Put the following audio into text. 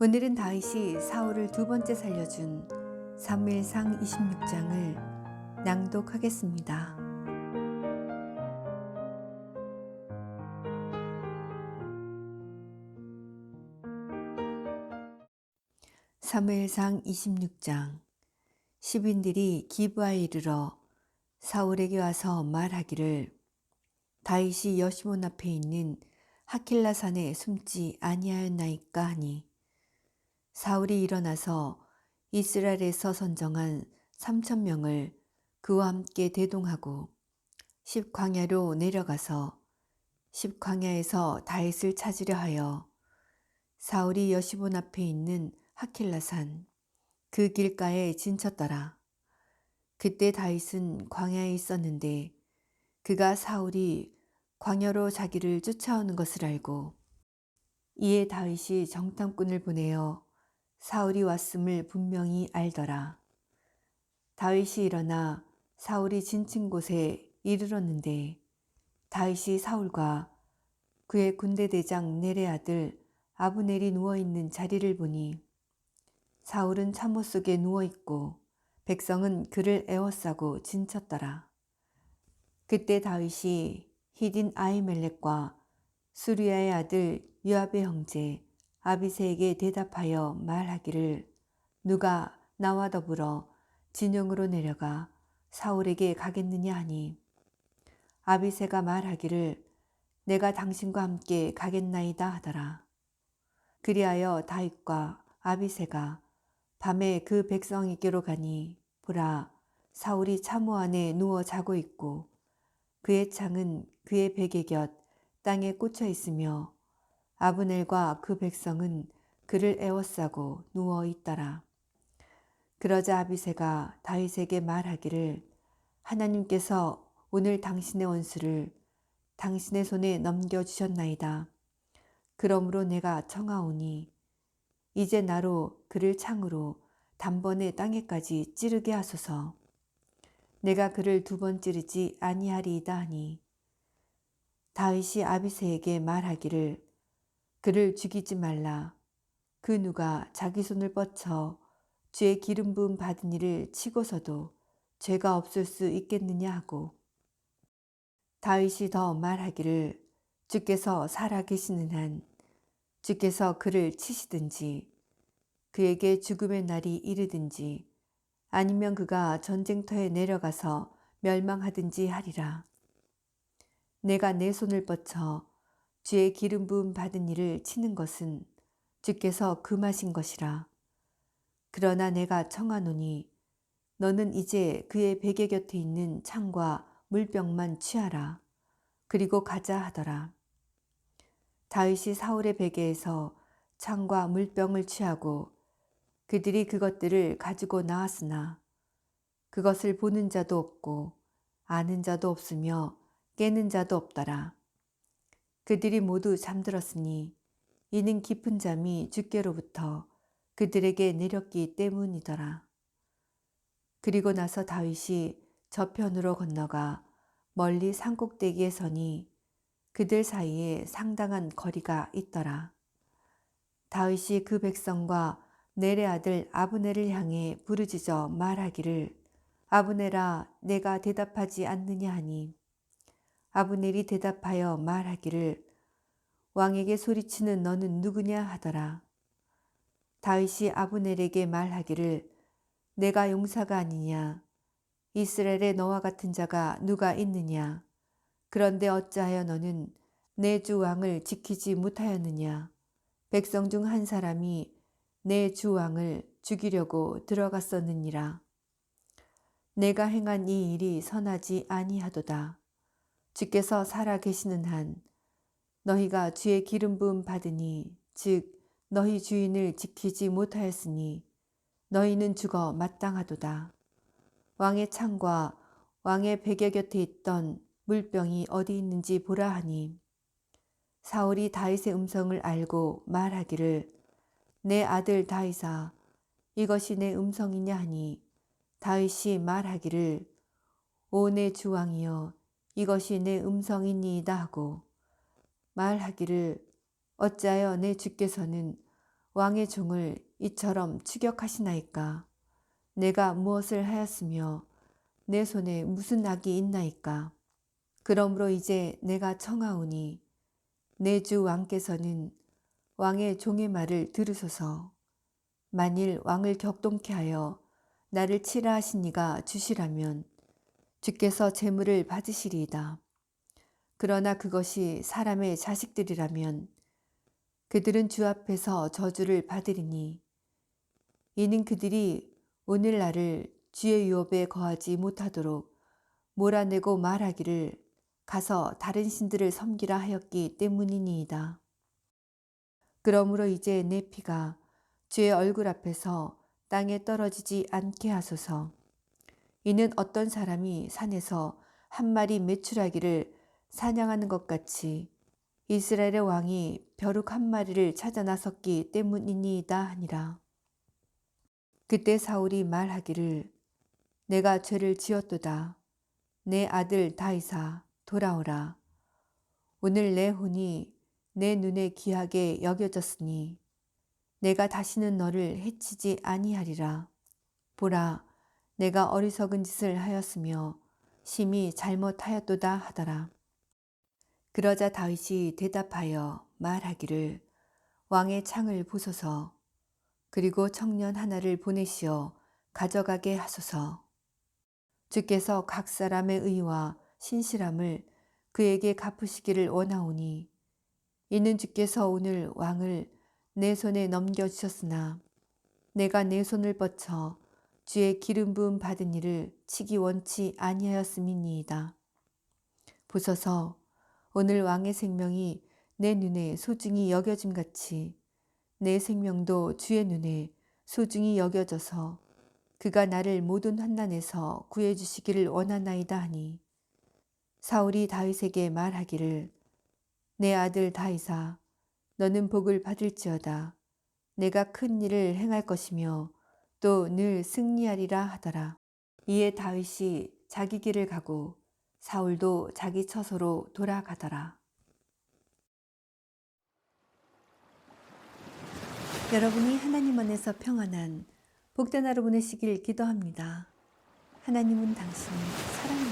오늘은 다윗이 사울을 두 번째 살려준 사무엘상 26장을 낭독하겠습니다. 사무엘상 26장 시빈들이 기브아에 이르러 사울에게 와서 말하기를 다윗이 여시몬 앞에 있는 하킬라 산에 숨지 아니하였나이까 하니 사울이 일어나서 이스라엘에서 선정한 3천 명을 그와 함께 대동하고 십광야로 내려가서 십광야에서 다윗을 찾으려 하여 사울이 여시본 앞에 있는 하킬라산 그 길가에 진쳤더라. 그때 다윗은 광야에 있었는데 그가 사울이 광야로 자기를 쫓아오는 것을 알고 이에 다윗이 정탐꾼을 보내어 사울이 왔음을 분명히 알더라. 다윗이 일어나 사울이 진친 곳에 이르렀는데 다윗이 사울과 그의 군대 대장 네레 아들 아브넬이 누워 있는 자리를 보니 사울은 참호 속에 누워 있고 백성은 그를 에워싸고 진쳤더라. 그때 다윗이 히딘 아이멜렉과 수리아의 아들 유압의 형제 아비세에게 대답하여 말하기를 누가 나와 더불어 진영으로 내려가 사울에게 가겠느냐 하니 아비세가 말하기를 내가 당신과 함께 가겠나이다 하더라. 그리하여 다윗과 아비세가 밤에 그 백성에게로 가니 보라 사울이 참호 안에 누워 자고 있고 그의 창은 그의 베개 곁 땅에 꽂혀 있으며 아브넬과 그 백성은 그를 에워싸고 누워 있더라. 그러자 아비세가 다윗에게 말하기를 하나님께서 오늘 당신의 원수를 당신의 손에 넘겨주셨나이다. 그러므로 내가 청하오니 이제 나로 그를 창으로 단번에 땅에까지 찌르게 하소서. 내가 그를 두 번 찌르지 아니하리이다 하니 다윗이 아비세에게 말하기를 그를 죽이지 말라. 그 누가 자기 손을 뻗쳐 죄 기름 부음 받은 이를 치고서도 죄가 없을 수 있겠느냐 하고 다윗이 더 말하기를 주께서 살아 계시는 한 주께서 그를 치시든지 그에게 죽음의 날이 이르든지 아니면 그가 전쟁터에 내려가서 멸망하든지 하리라. 내가 내 손을 뻗쳐 주의 기름 부음 받은 이를 치는 것은 주께서 금하신 것이라. 그러나 내가 청하노니 너는 이제 그의 베개 곁에 있는 창과 물병만 취하라. 그리고 가자 하더라. 다윗이 사울의 베개에서 창과 물병을 취하고 그들이 그것들을 가지고 나왔으나 그것을 보는 자도 없고 아는 자도 없으며 깨는 자도 없더라. 그들이 모두 잠들었으니 이는 깊은 잠이 주께로부터 그들에게 내렸기 때문이더라. 그리고 나서 다윗이 저편으로 건너가 멀리 산꼭대기에 서니 그들 사이에 상당한 거리가 있더라. 다윗이 그 백성과 내레 아들 아브네를 향해 부르짖어 말하기를 아브네라 내가 대답하지 않느냐 하니 아브넬이 대답하여 말하기를 왕에게 소리치는 너는 누구냐 하더라. 다윗이 아브넬에게 말하기를 내가 용사가 아니냐? 이스라엘에 너와 같은 자가 누가 있느냐? 그런데 어찌하여 너는 내 주 왕을 지키지 못하였느냐? 백성 중 한 사람이 내 주 왕을 죽이려고 들어갔었느니라. 내가 행한 이 일이 선하지 아니하도다 주께서 살아 계시는 한 너희가 주의 기름 부음 받으니 즉 너희 주인을 지키지 못하였으니 너희는 죽어 마땅하도다. 왕의 창과 왕의 베개 곁에 있던 물병이 어디 있는지 보라 하니 사울이 다윗의 음성을 알고 말하기를 내 아들 다윗아 이것이 내 음성이냐 하니 다윗이 말하기를 오 내 주왕이여 이것이 내 음성이니이다 하고 말하기를 어찌하여 내 주께서는 왕의 종을 이처럼 추격하시나이까? 내가 무엇을 하였으며 내 손에 무슨 악이 있나이까? 그러므로 이제 내가 청하오니 내 주 왕께서는 왕의 종의 말을 들으소서. 만일 왕을 격동케 하여 나를 치라 하신 이가 주시라면 주께서 재물을 받으시리이다. 그러나 그것이 사람의 자식들이라면 그들은 주 앞에서 저주를 받으리니 이는 그들이 오늘 나를 주의 유업에 거하지 못하도록 몰아내고 말하기를 가서 다른 신들을 섬기라 하였기 때문이니이다. 그러므로 이제 내 피가 주의 얼굴 앞에서 땅에 떨어지지 않게 하소서. 이는 어떤 사람이 산에서 한 마리 매출하기를 사냥하는 것 같이 이스라엘의 왕이 벼룩 한 마리를 찾아 나섰기 때문이니이다 하니라. 그때 사울이 말하기를 내가 죄를 지었도다. 내 아들 다이사 돌아오라. 오늘 내 혼이 내 눈에 귀하게 여겨졌으니 내가 다시는 너를 해치지 아니하리라. 보라, 내가 어리석은 짓을 하였으며 심히 잘못하였도다 하더라. 그러자 다윗이 대답하여 말하기를 왕의 창을 보소서 그리고 청년 하나를 보내시어 가져가게 하소서. 주께서 각 사람의 의와 신실함을 그에게 갚으시기를 원하오니 이는 주께서 오늘 왕을 내 손에 넘겨주셨으나 내가 내 손을 뻗쳐 주의 기름 부음 받은 이를 치기 원치 아니하였음이니이다. 보소서 오늘 왕의 생명이 내 눈에 소중히 여겨짐 같이 내 생명도 주의 눈에 소중히 여겨져서 그가 나를 모든 환난에서 구해 주시기를 원하나이다 하니 사울이 다윗에게 말하기를 내 아들 다윗아 너는 복을 받을지어다 내가 큰 일을 행할 것이며 또 늘 승리하리라 하더라 이에 다윗이 자기 길을 가고 사울도 자기 처소로 돌아가더라 여러분이 하나님 안에서 평안한 복된 하루 보내시길 기도합니다. 하나님은 당신을 사랑합니다.